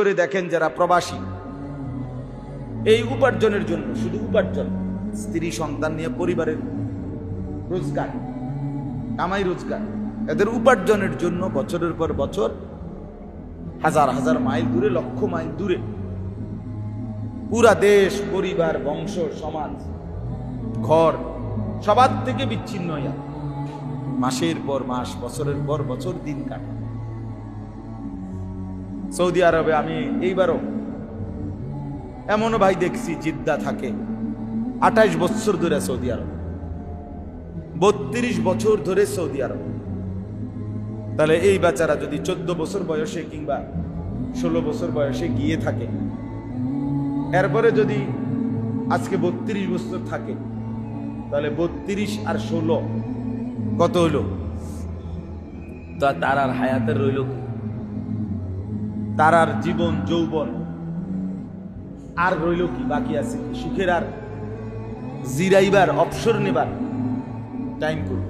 করে দেখেন যারা প্রবাসী। এই উপার্জনের জন্য, শুধু উপার্জন, স্ত্রী সন্তান নিয়ে পরিবারের রোজগার, কামাই রোজগার, এদের উপার্জনের জন্য বছরের পর বছর হাজার হাজার মাইল দূরে, লক্ষ মাইল দূরে, পুরা দেশ, পরিবার, বংশ, সমাজ, ঘর, সবার থেকে বিচ্ছিন্ন হইয়া মাসের পর মাস, বছরের পর বছর দিন কাটে। সৌদি আরবে আমি এইবারও এমনও ভাই দেখছি জিদ্দা থাকে। আঠাইশ বছর ধরে সৌদি আরব। বত্রিশ বছর ধরে সৌদি আরব। তাহলে এই বাচ্চারা যদি চোদ্দ বছর বয়সে কিংবা ষোলো বছর বয়সে গিয়ে থাকে, এরপরে যদি আজকে বত্রিশ বছর থাকে, তাহলে বত্রিশ আর ষোলো কত হইল? তা তার আর হায়াতের রইল কি? তার আর জীবন যৌবন। আর রইল কি বাকি আছে? সুখের আর জিরাইবার, অবসর নেবার টাইম করুন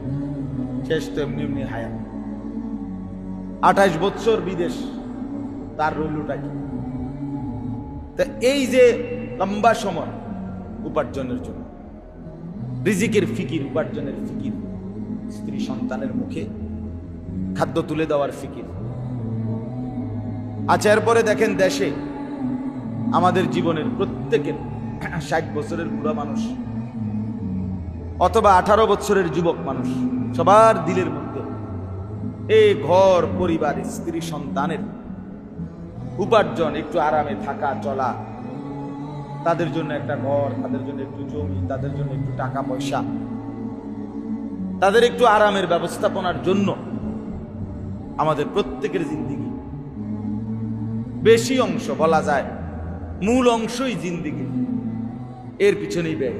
শেষ তো এমনি এমনি হায়াত। আঠাশ বৎসর বিদেশ, তার রইলটা কি? তা এই যে লম্বা সময় উপার্জনের জন্য, রিজিকের ফিকির, উপার্জনের ফিকির, স্ত্রী সন্তানের মুখে খাদ্য তুলে দেওয়ার ফিকির আচ্ছা এরপরে দেখেন দেশে আমাদের জীবনের প্রত্যেকের ষাট বছরের বুড়া মানুষ অথবা আঠারো বছরের যুবক মানুষ সবার দিলের মধ্যে এই ঘর, পরিবার, স্ত্রী, সন্তানের উপার্জন, একটু আরামে থাকা, চলা, তাদের জন্য একটা ঘর, তাদের জন্য একটু জমি, তাদের জন্য একটু টাকা পয়সা, তাদের একটু আরামের ব্যবস্থাপনার জন্য আমাদের প্রত্যেকের জিন্দিগি বেশি অংশ বলা যায়, মূল অংশই জিন্দিগি। এর পিছনেই ব্যয়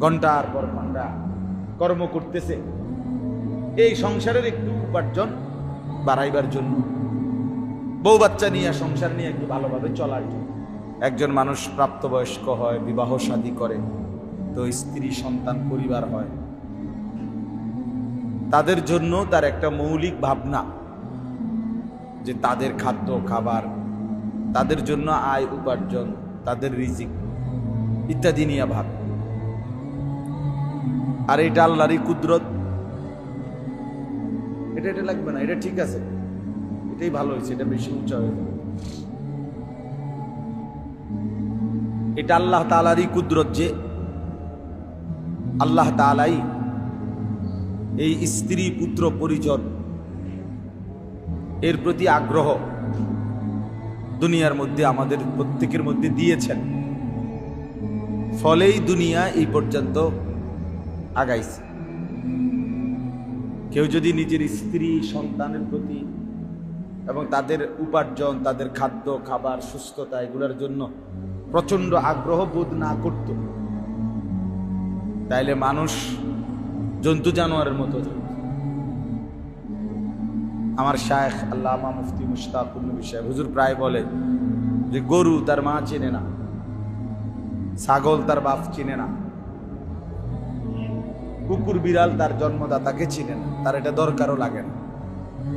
ঘণ্টার পর ঘণ্টা কর্ম করতেছে। এই সংসারের একটু উপার্জন বাড়াইবার জন্য। বউ বাচ্চা নিয়ে সংসার নিয়ে একটু ভালোভাবে চলার জন্য। একজন মানুষ প্রাপ্তবয়স্ক হয়, বিবাহ শাদী করে, তো স্ত্রী সন্তান পরিবার হয়। তাদের জন্য তার একটা মৌলিক ভাবনা। যে তাদের খাদ্য, খাবার, তাদের জন্য আয়, উপার্জন, তাদের রিজিক ইত্যাদি নিয়ে ভাবে। আর এটা আল্লাহরই কুদরত। এটা এটা লাগবে না, এটা ঠিক আছে। এটাই ভালো হয়েছে, এটা বেশি উঁচা হয়ে। এটা আল্লাহ তালারই কুদরত যে আল্লাহ তালাই এই স্ত্রী পুত্র পরিজন এর প্রতি আগ্রহ দুনিয়ার মধ্যে আমাদের প্রত্যেকের মধ্যে দিয়েছেন ফলেই দুনিয়া এই পর্যন্ত আগাইছে কেউ যদি নিজের স্ত্রী, সন্তানের প্রতি এবং তাদের উপার্জন, তাদের খাদ্য, খাবার, সুস্থতা এগুলোর জন্য প্রচণ্ড আগ্রহ বোধ না করত, তাইলে মানুষ জন্তু জানোয়ারের মতো থাকত। আমার শায়েখ আল্লামা মুফতি মুশতাকুল নবী সাহেব, হুজুর প্রায় বলে যে গরু তার মা চেনে না, ছাগল তার বাপ চিনে না, কুকুর বিড়াল তার জন্মদাতাকে চিনে না, তার এটা দরকারও লাগে না,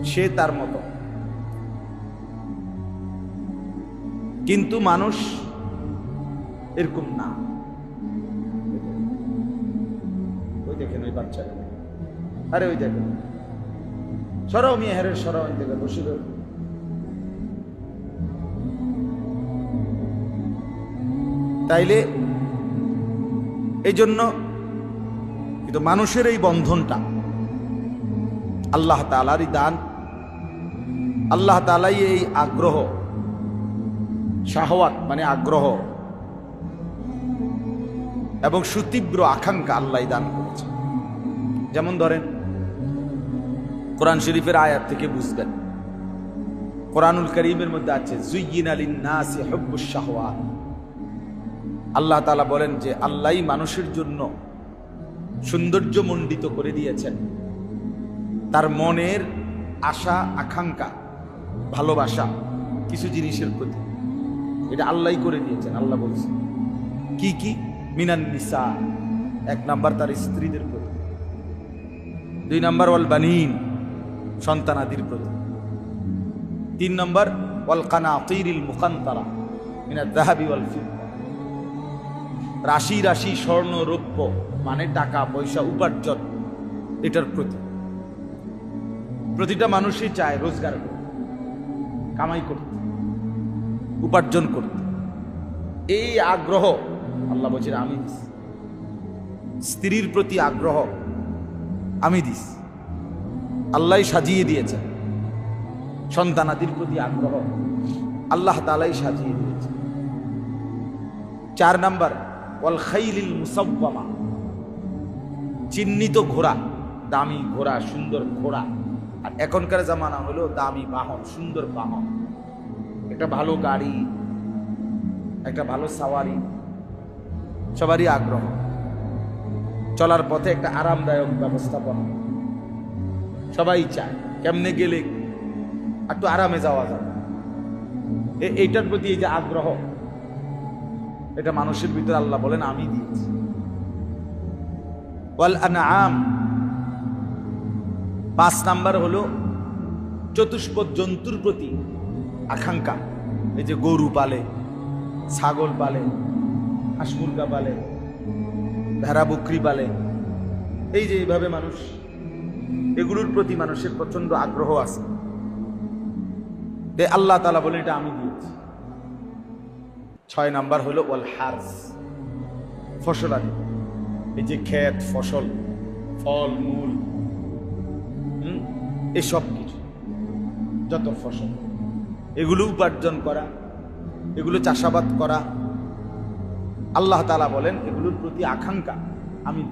সে তার মতো। কিন্তু মানুষ এরকম না। ওই দেখেন ওই বাচ্চা আরে ওই দেখেন। সরাও মিয়া হেরের সরাও ওই দেখে বসে রইল। তাইলে এই জন্য কিন্তু মানুষের এই বন্ধনটা আল্লাহ তালারই দান, আল্লাহ তালাই এই আগ্রহ শাহওয়াত মানে আগ্রহ এবং সুতীব্র আকাঙ্ক্ষা আল্লাহ দান করেছে যেমন ধরেন কোরআন শরীফের আয়াত থেকে বুঝবেন। কোরআনুল করিমের মধ্যে আছে, জুইয়িন আলিন নাসি হব্বুস শাহওয়াত আল্লাহ তালা বলেন যে, আল্লাহই মানুষের জন্য সৌন্দর্য মণ্ডিত করে দিয়েছেন। তার মনের আশা, আকাঙ্ক্ষা, ভালোবাসা কিছু জিনিসের প্রতি। এটা আল্লাহই করে দিয়েছেন, আল্লাহ বলছেন কি কি? মিনান নিসা। এক নাম্বার তার স্ত্রীদের প্রতি। দুই নাম্বার ওয়াল বানিন সন্তানাদির প্রতি তিন নম্বর, ওয়াল কানাতিরিল মুকান্তারা, মিনাদ যাহাবি ওয়াল রাশি রাশি স্বর্ণ রৌপ্য মানে টাকা, পয়সা, উপার্জন, এটার প্রতি। প্রতিটা মানুষই চায় রোজগার করতে, কামাই করতে, উপার্জন করতে। এই আগ্রহ, আল্লাহ বলছেন, আমি দিস স্ত্রীর প্রতি আগ্রহ, আমি দিস আল্লাহ সাজিয়ে দিয়েছেন সন্তানাদির প্রতি আগ্রহ। আল্লাহ তালাই সাজিয়ে দিয়েছে। চার নাম্বার, ওয়াল খাইলিল মুসাব্বামা চিহ্নিত ঘোড়া, দামি ঘোড়া, সুন্দর ঘোড়া। আর এখনকার জামানা হলো দামি বাহন, সুন্দর বাহন। একটা ভালো গাড়ি, একটা ভালো সাওয়ারি, সবারই আগ্রহ। চলার পথে একটা আরামদায়ক ব্যবস্থাপনা। সবাই চায়, কেমনে গেলে? একটু আরামে যাওয়া যাবে এইটার প্রতি এই যে আগ্রহ, এটা মানুষের ভিতরে আল্লাহ বলেন, আমি দিয়েছি। ওয়াল আনআম, পাঁচ নাম্বার হলো চতুষ্পদ জন্তুর প্রতি আকাঙ্ক্ষা। এই যে গরু পালে, ছাগল পালে, হাঁস মুরগা পালে, ভেড়া বকরি পালে, এই যে এইভাবে মানুষ এগুলোর প্রতি মানুষের প্রচণ্ড আগ্রহ আছে। আল্লাহ তালা বলে এটা আমি দিয়েছি। ছয় নাম্বার হলো ওয়াল হার্স ফসল ফসলাদি। এই যে ক্ষেত, ফসল, ফল, মূল এসব কিছু, যত ফসল, এগুলো উপার্জন করা, এগুলো চাষাবাদ করা, আল্লাহ তালা বলেন এগুলোর প্রতি আকাঙ্ক্ষা আমি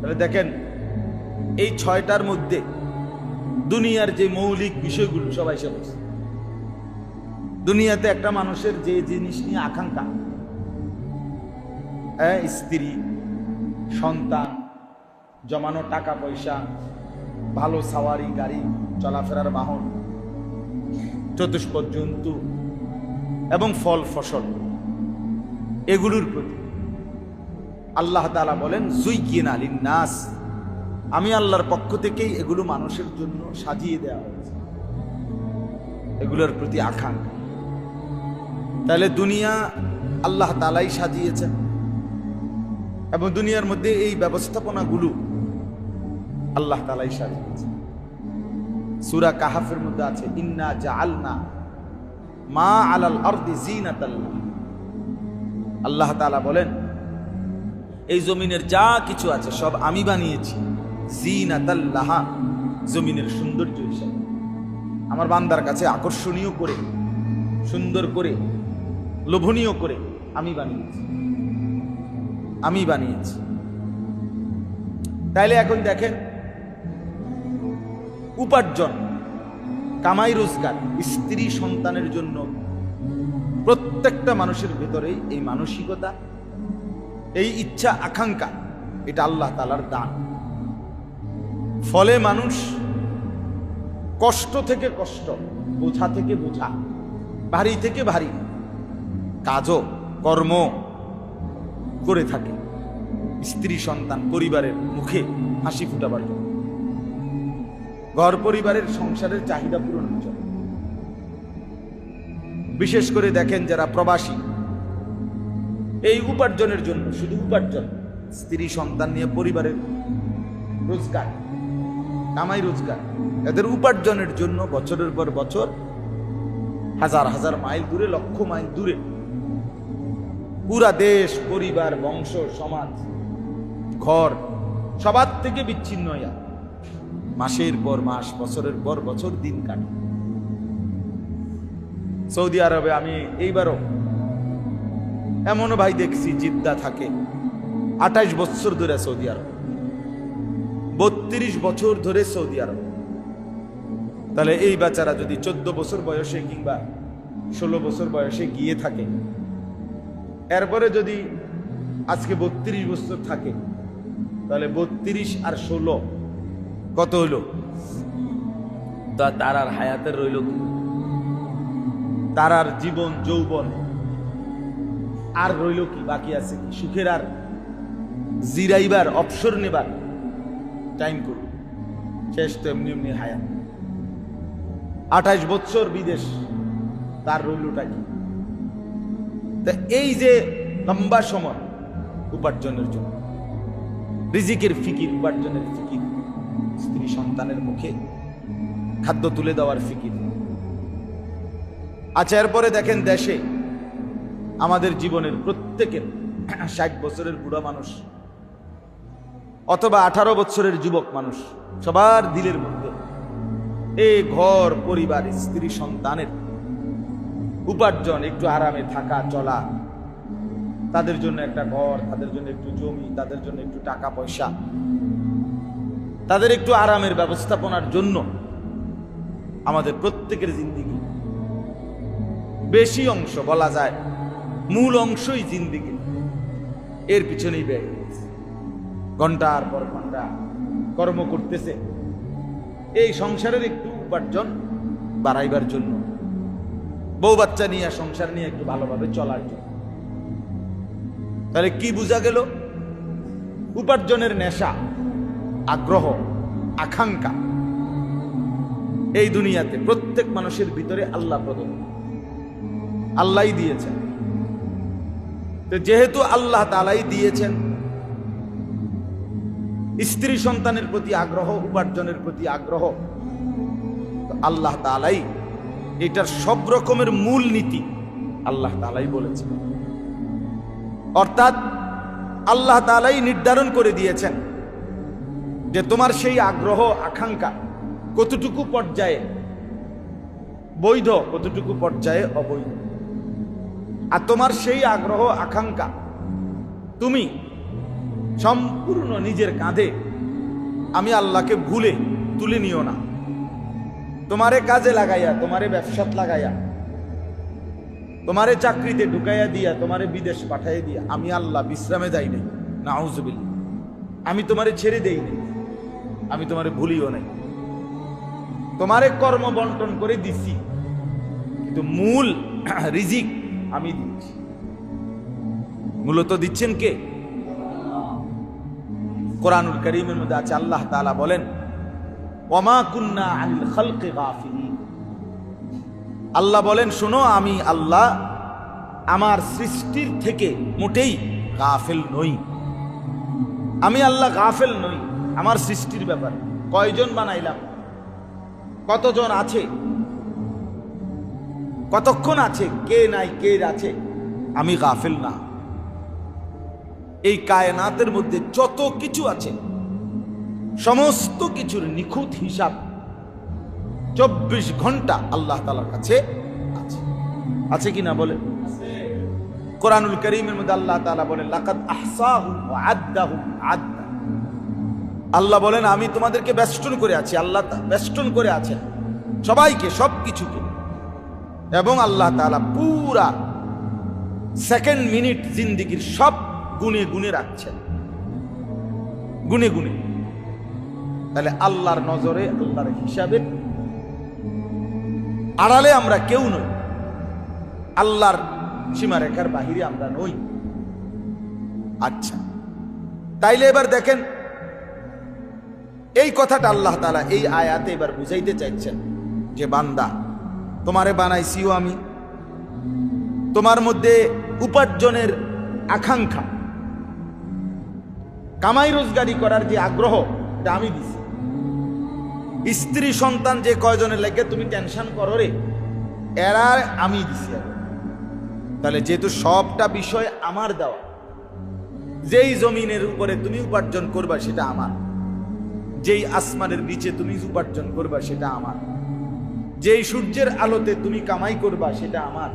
তাহলে দেখেন এই ছয়টার মধ্যে দুনিয়ার যে মৌলিক বিষয়গুলো সবাই সে দুনিয়াতে একটা মানুষের যে জিনিস নিয়ে আকাঙ্ক্ষা হ্যাঁ স্ত্রী, সন্তান, জমানো টাকা পয়সা, ভালো সাওয়ারি, গাড়ি, চলাফেরার বাহন চতুষ্পদ জন্তু এবং ফল ফসল, এগুলোর প্রতি আল্লাহ তালা বলেন, জুইকিন আলিন নাস আমি আল্লাহর পক্ষ থেকেই এগুলো মানুষের জন্য সাজিয়ে দেওয়া হয়েছে। এগুলোর প্রতি আকাঙ্ক্ষা। তাহলে দুনিয়া আল্লাহ তালাই সাজিয়েছেন এবং দুনিয়ার মধ্যে এই ব্যবস্থাপনাগুলো আল্লাহ তালাই সাজিয়েছে সুরা কাহাফের মধ্যে আছে, ইন্না জাআলনা মা আলাল আরদি জিনাতাল্লাহ আল্লাহ তাআলা বলেন, এই জমিনের যা কিছু আছে সব আমি বানিয়েছি। জিনাতাল্লাহ, জমিনের সৌন্দর্য হিসাবে। আমার বান্দার কাছে আকর্ষণীয় করে, সুন্দর করে, লোভনীয় করে আমি বানিয়েছি। আমি বানিয়েছি। তাইলে এখন দেখেন, উপার্জন, কামাই রোজগার, স্ত্রী সন্তানের জন্য প্রত্যেকটা মানুষের ভেতরেই এই মানসিকতা, এই ইচ্ছা, আকাঙ্ক্ষা, এটা আল্লাহ তালার দান। ফলে মানুষ কষ্ট থেকে কষ্ট, বোঝা থেকে বোঝা, ভারী থেকে ভারী কাজও কর্ম করে থাকে। স্ত্রী, সন্তান, পরিবারের মুখে হাসি ফুটাবার জন্য। ঘর পরিবারের সংসারের চাহিদা পূরণের জন্য। বিশেষ করে দেখেন যারা প্রবাসী, এই উপার্জনের জন্য, শুধু উপার্জন, স্ত্রী, সন্তান নিয়ে পরিবারের রোজগার কামাই রোজগার। এদের উপার্জনের জন্য বছরের পর বছর হাজার হাজার মাইল দূরে, লক্ষ মাইল দূরে। পুরা দেশ, পরিবার, বংশ, সমাজ, ঘর, সবার থেকে বিচ্ছিন্ন হইয়া মাসের পর মাস, বছরের পর বছর দিন কাটে। সৌদি আরবে আমি এইবারও এমনও ভাই দেখছি, জিদ্দা থাকে। আঠাইশ বছর ধরে সৌদি আরব। বত্রিশ বছর ধরে সৌদি আরব। তাহলে এই বাচ্চারা যদি চোদ্দ বছর বয়সে কিংবা ষোলো বছর বয়সে গিয়ে থাকে এরপরে যদি আজকে বত্রিশ বছর থাকে তাহলে বত্রিশ আর ষোলো কত হইল? তা তার আর হায়াতের রইল কি? তার আর জীবন যৌবন আর রইল কি? বাকি আছে কি? সুখের আর জিরাইবার অবসর নেবার। টাইম করুন শেষ তো এমনি এমনি হায়াত আঠাইশ বছর বিদেশ, তার রইলটা কি? তা এই যে লম্বা সময় উপার্জনের জন্য, রিজিকের ফিকির, উপার্জনের ফিকির, স্ত্রী সন্তানের মুখে খাদ্য তুলে দেওয়ার ফিকির। আচ্ছা এরপরে দেখেন দেশে আমাদের জীবনের প্রত্যেকের ষাট বছরের বুড়া মানুষ অথবা আঠারো বছরের যুবক মানুষ, সবার দিলের মধ্যে। এই ঘর, পরিবার, স্ত্রী, সন্তানের উপার্জন, একটু আরামে থাকা, চলা, তাদের জন্য একটা ঘর, তাদের জন্য একটু জমি, তাদের জন্য একটু টাকা পয়সা, তাদের একটু আরামের ব্যবস্থাপনার জন্য আমাদের প্রত্যেকের জিন্দিগি। বেশি অংশ বলা যায়, মূল অংশই জিন্দিগি। এর পিছনেই ব্যয়। ঘণ্টার পর ঘণ্টা কর্ম করতেছে। এই সংসারের একটু উপার্জন বাড়াইবার জন্য। বউ বাচ্চা নিয়ে, সংসার নিয়ে একটু ভালোভাবে চলার জন্য। তাহলে কি বোঝা গেল? উপার্জনের নেশা, আগ্রহ, আকাঙ্ক্ষা এই দুনিয়াতে প্রত্যেক মানুষের ভিতরে আল্লাহ প্রদত্ত। আল্লাহ দিয়েছেন। তো যেহেতু আল্লাহ তালাই দিয়েছেন স্ত্রী সন্তানের প্রতি আগ্রহ, উপার্জনের প্রতি আগ্রহ। আল্লাহ তালাই এটার সব রকমের মূল নীতি আল্লাহ তালাই বলেছেন। অর্থাৎ আল্লাহ তালাই নির্ধারণ করে দিয়েছেন যে তোমার সেই আগ্রহ, আকাঙ্ক্ষা কতটুকু পর্যায়ে বৈধ, কতটুকু পর্যায়ে অবৈধ। আর তোমার সেই আগ্রহ, আকাঙ্ক্ষা তুমি সম্পূর্ণ নিজের কাঁধে। আমি আল্লাহকে ভুলে তুলে নিও না। তোমারে কাজে লাগাইয়া, তোমারে ব্যবসাত লাগাইয়া, তোমারে চাকরিতে ঢুকাইয়া দিয়া, তোমারে বিদেশ পাঠাইয়া দিয়া আমি আল্লাহ বিশ্রামে যাই নাই। না আমি তোমারে ছেড়ে দেই নাই। আমি তোমারে ভুলিও নাই। তোমারে কর্ম বন্টন করে দিছি। কিন্তু মূল রিজিক আমি দিচ্ছি। মূলত দিচ্ছেন কে? কোরআনুল করিমের মধ্যে আছে, আল্লাহ তাআলা বলেন কুন্না আল্লাহ বলেন, শোনো, আমি আল্লাহ আমার সৃষ্টির থেকে মোটেই গাফেল নই। আমি আল্লাহ গাফেল নই, আমার সৃষ্টির ব্যাপার। কয়জন বানাইলাম? কতজন আছে? কতক্ষণ আছে? কে নাই, কে আছে? আমি গাফেল না। এই কায়নাতের মধ্যে যত কিছু আছে, সমস্ত কিছুর নিখুঁত হিসাব চব্বিশ ঘণ্টা আল্লাহ তালার কাছে আছে। আছে কি না বলে কোরআনুল করিমের মধ্যে আল্লাহ তালা বলেন লাকাত আদ্দা। আল্লাহ বলেন, আমি তোমাদেরকে বেষ্টন করে আছি, আল্লাহ বেষ্টন করে আছেন। সবাইকে সব কিছুকে এবং আল্লাহ তাআলা পুরা সেকেন্ড মিনিট জিন্দিগির সব গুনে গুনে রাখছেন। গুনে গুনে। তাহলে আল্লাহর নজরে, আল্লাহর হিসাবে আড়ালে আমরা কেউ নই। আল্লাহর সীমারেখার বাহিরে আমরা নই। আচ্ছা তাইলে এবার দেখেন, এই কথাটা আল্লাহ তালা এই আয়াতে এবার বুঝাইতে চাইছেন যে, বান্দা, তোমারে বানাইছিও আমি। তোমার মধ্যে উপার্জনের আকাঙ্ক্ষা। কামাই রোজগারি করার যে আগ্রহ, এটা আমি দিছি। স্ত্রী, সন্তান যে কয়জনের লেগে তুমি টেনশন করো রে, এরা আমি দিছি তাহলে যেহেতু সবটা বিষয় আমার দেওয়া, যেই জমিনের উপরে তুমি উপার্জন করবা সেটা আমার। যেই আসমানের নিচে তুমি উপার্জন করবা সেটা আমার। যেই সূর্যের আলোতে তুমি কামাই করবা সেটা আমার।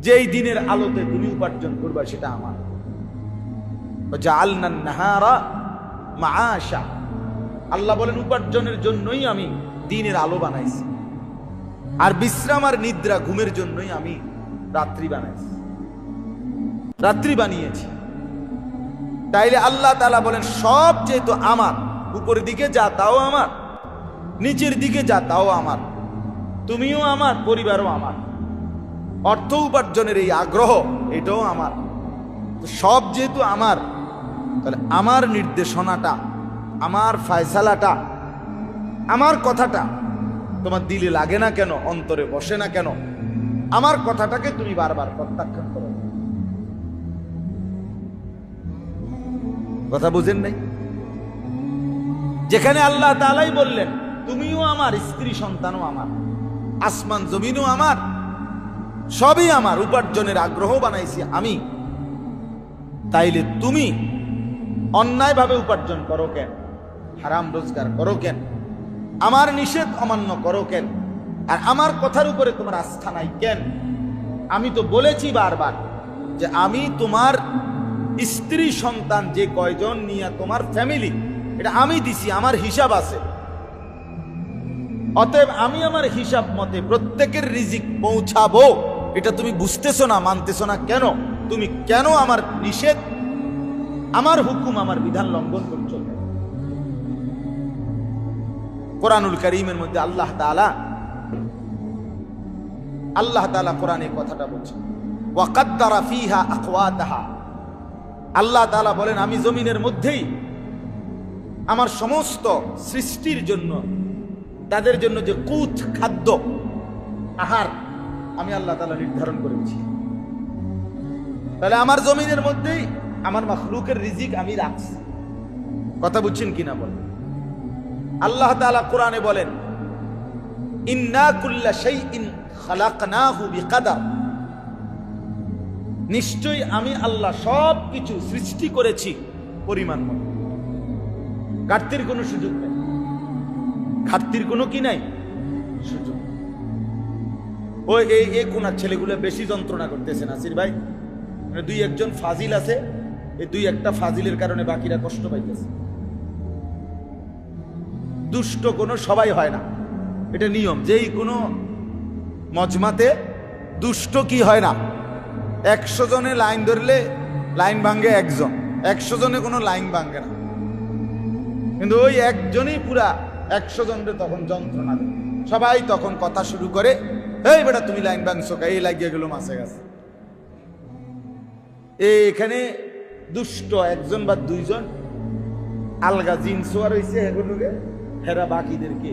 যেই দিনের আলোতে তুমি উপার্জন করবা সেটা আমার। নাহারা মাআশা আল্লাহ বলেন, উপার্জনের জন্যই আমি দিনের আলো বানাইছি। আর বিশ্রাম আর নিদ্রা ঘুমের জন্যই আমি রাত্রি বানাইছি। রাত্রি বানিয়েছি। তাইলে আল্লাহ তালা বলেন, সব যেহেতু আমার, উপরের দিকে যা তাও আমার, নিচের দিকে যা তাও আমার, তুমিও আমার, পরিবারও আমার, অর্থ উপার্জনের এই আগ্রহ, এটাও আমার। সব যেহেতু আমার তাহলে আমার নির্দেশনাটা, আমার ফায়সালাটা, আমার কথাটা তোমার দিলে লাগে না কেন? অন্তরে বসে না কেন? আমার কথাটাকে তুমি বারবার প্রত্যাখ্যান করো। কথা বুঝেন নাই? যেখানে আল্লাহ তালাই বললেন, তুমিও আমার, স্ত্রী সন্তানও আমার, আসমান জমিনও আমার, সবই আমার, উপার্জনের আগ্রহ বানাইছি আমি। তাইলে তুমি অন্যায়ভাবে উপার্জন করো কেন? হারাম রোজগার করো কেন? আমার নিষেধ অমান্য করো কেন? আর আমার কথার উপরে তোমার আস্থা নাই কেন? আমি তো বলেছি বারবার যে আমি তোমার স্ত্রী সন্তান যে কয়জন নিয়ে তোমার ফ্যামিলি এটা আমি দিছি, আমার হিসাব আছে। অতএব আমি আমার হিসাব মতে প্রত্যেকের রিজিক পৌঁছাবো, এটা তুমি বুঝতেছো না, মানতেছো না কেন? তুমি কেন আমার নিষেধ আমার হুকুম আমার বিধান লঙ্ঘন করছ কোরআনুল করিমের মধ্যে আল্লাহ তাআলা আল্লাহ তাআলা কোরআনে কথাটা বলছেন ওয়াকাদ্দারা ফিহা আকওয়াতাহা আল্লাহ তাআলা বলেন, আমি জমিনের মধ্যেই আমার সমস্ত সৃষ্টির জন্য, তাদের জন্য যে কুথ খাদ্য, আহার, আমি আল্লাহ তাআলা নির্ধারণ করেছি। তাহলে আমার জমিনের মধ্যেই আমার মখলুকের রিজিক আমি রাখছি। কথা বুঝছেন কিনা বলেন? আল্লাহ তাআলা কোরআনে বলেন নিশ্চয়ই আমি আল্লাহ সব কিছু সৃষ্টি করেছি পরিমাণ মতো। ঘাটতির কোনো সুযোগ নেই। ঘাটতির কোনো কি নাই? সুযোগ ওই এই এই কোনার ছেলেগুলো বেশি যন্ত্রণা করতেছে, নাসির ভাই। মানে দুই একজন ফাজিল আছে এই দুই একটা ফাজিলের কারণে বাকিরা কষ্ট পাইতেছে। দুষ্ট কোনো সবাই হয় না। এটা নিয়ম। যেই কোনো মজমাতে দুষ্ট কি হয় না? একশো জনে লাইন ধরলে লাইন ভাঙ্গে একজন। একশো জনে কোনো লাইন ভাঙ্গে না। কিন্তু ওই একজনই পুরা একশো জনের তখন যন্ত্রণা দেয়। সবাই তখন কথা শুরু করে, এই বেটা তুমি লাইন ভাঙছো এই লাগিয়ে গেল মাসে গেছে। এখানে দুষ্ট একজন বা দুইজন আলগা জিন সোয়ার হয়েছে এগুলোকে হেরা বাকিদেরকে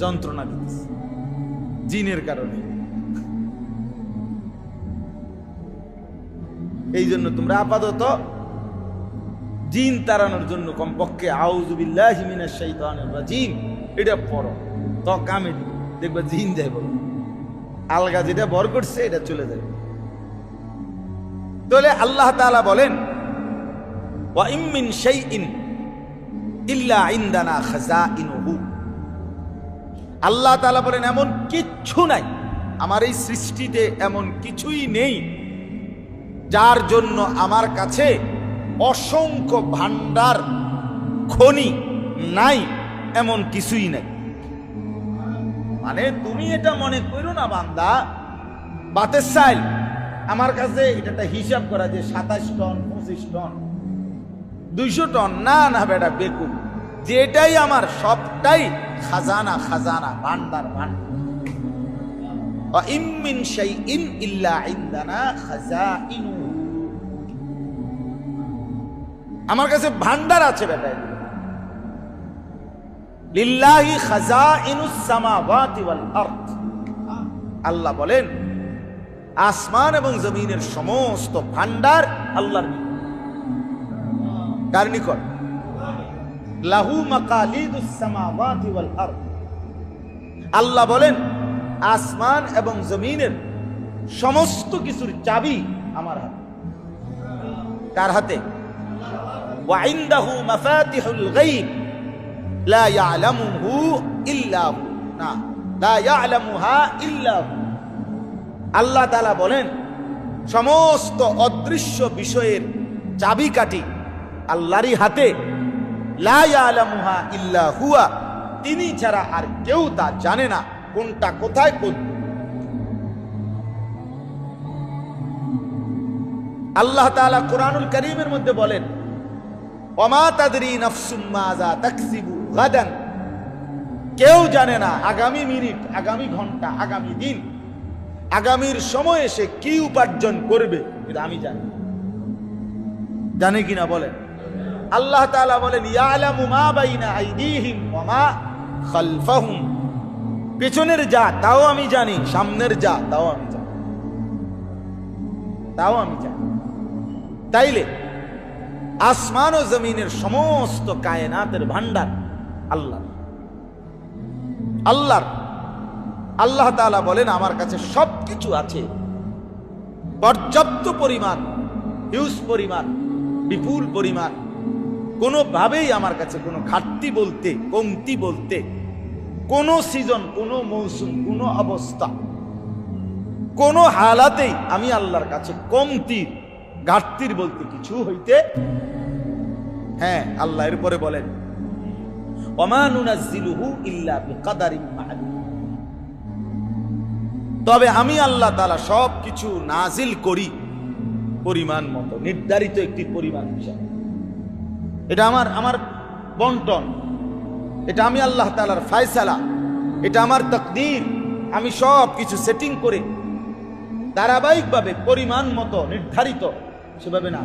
যন্ত্রণা দিতেছে জিনের কারণে। এই জন্য তোমরা আপাতত জিন তাড়ানোর জন্য কমপক্ষে আউজুবিল্লাহি মিনাশ শাইতানির রাজিম, এটা পড়ো। তো কামে। দেখবা জিন যায় বলো। আলগা যেটা বর করছে, এটা চলে যাবে তাহলে আল্লাহ তাআলা বলেন ইমিন শাইইন ইল্লা ইনদানা খাজাইনুহু আল্লাহ তাআলা বলেন, এমন কিচ্ছু নাই। আমার এই সৃষ্টিতে এমন কিছুই নেই যার জন্য আমার কাছে অসংখ্য ভান্ডার খনি নাই, এমন কিছুই নাই। মানে তুমি এটা মনে করো না, বান্দা। বাতের সাইল আমার কাছে এটা হিসাব করা যে সাতাশ টন, পঁচিশ টন দুইশো টন। না না, বেটা, বেকুব। যেটাই আমার, সবটাই খাজানা খাজানা, ভান্ডার ভান্ডার। ইন খাজা আমার কাছে ভান্ডার আছে, বেটা। আরদ। আল্লাহ বলেন, আসমান এবং জমিনের সমস্ত ভান্ডার আল্লাহর কার নিকট? লাহু আল্লাহ বলেন, আসমান এবং জমিনের সমস্ত কিছুর চাবি আমার হাতে। কার হাতে? ওয়াইন্দাহু হু। না ইল্লা আল্লাহ বলেন, সমস্ত অদৃশ্য বিষয়ের চাবি কাটি আল্লাহরই হাতে। ইল্লা হুয়া। তিনি ছাড়া আর কেউ তা জানে না, কোনটা কোথায়, কোন আল্লাহ তাআলা কোরআনুল করিমের মধ্যে বলেন কেউ জানে না আগামী মিনিট, আগামী ঘণ্টা, আগামী দিন, আগামীর সময় এসে কি উপার্জন করবে, এটা আমি জানি। জানে কিনা বলেন? আল্লাহ তাআলা বলেন, ইয়ালামু মা বাইনা আইদিহিম ওয়া মা খালফাহুম। পেছনের যা, তাও আমি জানি, সামনের যা, তাও আমি জানি। তাও আমি চাই তাইলে আসমান ও জমিনের সমস্ত কায়নাতের ভান্ডার আল্লাহ আল্লাহর। আল্লাহ তাআলা বলেন, আমার কাছে সব কিছু আছে। পর্যাপ্ত পরিমাণ, হিউজ পরিমাণ, বিপুল পরিমাণ কোনোভাবেই আমার কাছে কোনো ঘাটতি বলতে, কমতি বলতে, কোনো সিজন, কোনো মৌসুম, কোনো অবস্থা, কোনো হালাতেই আমি আল্লাহর কাছে কমতির, ঘাটতির বলতে কিছু হইতে হ্যাঁ আল্লাহ এরপরে বলেন তবে আমি আল্লাহ তাআলা সব কিছু নাজিল করি, পরিমাণ মতো, নির্ধারিত একটি পরিমাণ হিসাবে। এটা আমার আমার বন্টন। এটা আমি আল্লাহ তালার ফায়সালা। এটা আমার তকদির। আমি সব কিছু সেটিং করে ধারাবাহিকভাবে পরিমাণ মতো নির্ধারিত। সেভাবে না